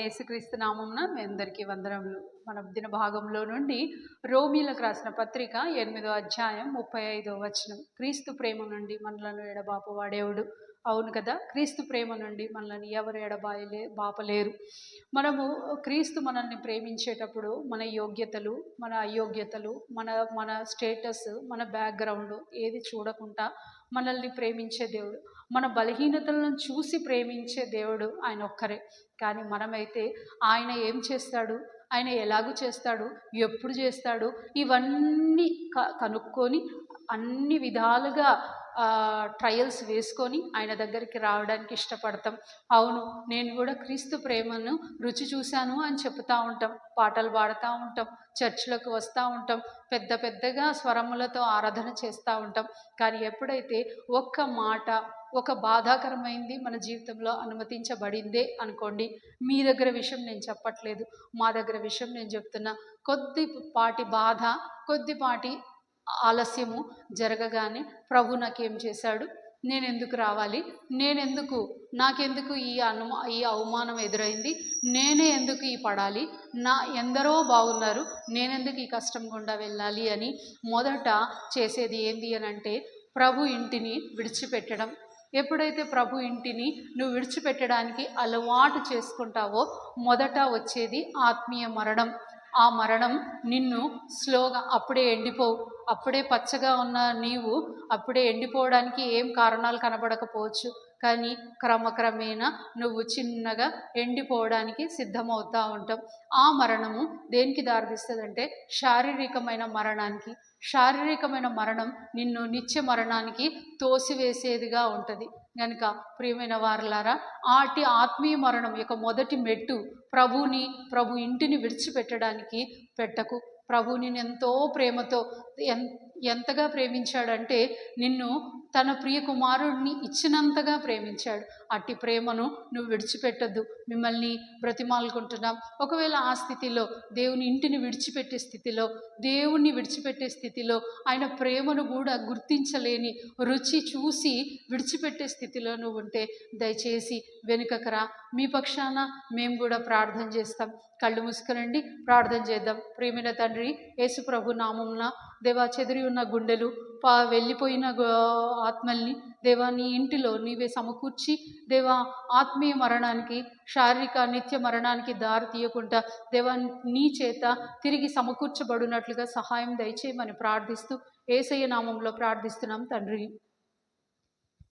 యేసుక్రీస్తు నామంన మీ అందరికీ వందనములు. మన దిన భాగంలో నుండి రోమిలకు రాసిన పత్రిక ఎనిమిదో అధ్యాయం ముప్పై ఐదో వచనం. క్రీస్తు ప్రేమ నుండి మనలను ఎడబాపు వాడేవుడు అవును కదా? క్రీస్తు ప్రేమ నుండి మనల్ని ఎవరు ఎడబాయలే బాపలేరు. మనము క్రీస్తు మనల్ని ప్రేమించేటప్పుడు మన యోగ్యతలు మన అయోగ్యతలు మన మన స్టేటస్ మన బ్యాక్గ్రౌండ్ ఏది చూడకుండా మనల్ని ప్రేమించే దేవుడు. మన బలహీనతలను చూసి ప్రేమించే దేవుడు ఆయన ఒక్కరే. కానీ మనమైతే ఆయన ఏం చేస్తాడు? ఆయన ఎలాగూ చేస్తాడు? ఎప్పుడు చేస్తాడు? ఇవన్నీ క కనుక్కొని అన్ని విధాలుగా ట్రయల్స్ వేసుకొని ఆయన దగ్గరికి రావడానికి ఇష్టపడతాం. అవును నేను కూడా క్రీస్తు ప్రేమను రుచి చూశాను అని చెప్తూ ఉంటాం. పాటలు పాడుతూ ఉంటాం. చర్చిలకు వస్తూ ఉంటాం. పెద్ద పెద్దగా స్వరములతో ఆరాధన చేస్తూ ఉంటాం. కానీ ఎప్పుడైతే ఒక్క మాట ఒక బాధాకరమైంది మన జీవితంలో అనుమతించబడిందే అనుకోండి మీ దగ్గర విషయం నేను చెప్పట్లేదు. మా దగ్గర విషయం నేను చెప్తున్నా. కొద్దిపాటి బాధ కొద్దిపాటి ఆలస్యము జరగగానే ప్రభు నాకేం చేశాడు? నేను ఎందుకు రావాలి? నేనెందుకు నాకెందుకు ఈ అనుమా ఈ అవమానం ఎదురైంది? నేనే ఎందుకు ఈ పడాలి? నా ఎందరో బాగున్నారు నేనెందుకు ఈ కష్టం గుండా వెళ్ళాలి అని మొదట చేసేది ఏంది అని అంటే ప్రభు ఇంటిని విడిచిపెట్టడం. ఎప్పుడైతే ప్రభు ఇంటిని నువ్వు విడిచిపెట్టడానికి అలవాటు చేసుకుంటావో మొదట వచ్చేది ఆత్మీయ మరణం. ఆ మరణం నిన్ను స్లోగా అప్పుడే ఎండిపోవు అప్పుడే పచ్చగా ఉన్న నీవు అప్పుడే ఎండిపోవడానికి ఏం కారణాలు కనబడకపోవచ్చు? కానీ క్రమక్రమేణా నువ్వు చిన్నగా ఎండిపోవడానికి సిద్ధమవుతూ ఉంటావు. ఆ మరణము దేనికి దారితీస్తుందంటే శారీరకమైన మరణానికి. శారీరకమైన మరణం నిన్ను నిత్య మరణానికి తోసివేసేదిగా ఉంటుంది. కనుక ప్రియమైన వారలారా ఆటి ఆత్మీయ మరణం యొక్క మొదటి మెట్టు ప్రభుని ప్రభు ఇంటిని విడిచిపెట్టడానికి పెట్టకు. ప్రభుని ఎంతో ప్రేమతో ఎంతగా ప్రేమించాడంటే నిన్ను తన ప్రియ కుమారుడిని ఇచ్చినంతగా ప్రేమించాడు. అట్టి ప్రేమను నువ్వు విడిచిపెట్టద్దు. మిమ్మల్ని బ్రతిమాలుకుంటున్నాం. ఒకవేళ ఆ స్థితిలో దేవుని ఇంటిని విడిచిపెట్టే స్థితిలో దేవుణ్ణి విడిచిపెట్టే స్థితిలో ఆయన ప్రేమను కూడా గుర్తించలేని రుచి చూసి విడిచిపెట్టే స్థితిలో నువ్వు ఉంటే దయచేసి వెనుకకరా మీ పక్షాన మేము కూడా ప్రార్థన చేస్తాం. కళ్ళు మూసుకునండి ప్రార్థన చేద్దాం. ప్రేమిన తండ్రి యేసుప్రభు నామంన దేవా చెదిరి ఉన్న గుండెలు పా వెళ్ళిపోయిన ఆత్మల్ని దేవా నీ ఇంటిలో నీవే సమకూర్చి దేవా ఆత్మీయ మరణానికి శారీరక నిత్య మరణానికి దారి తీయకుండా దేవా నీ చేత తిరిగి సమకూర్చబడినట్లుగా సహాయం దయచేయమని ప్రార్థిస్తూ ఏసయ్య నామంలో ప్రార్థిస్తున్నాం తండ్రి.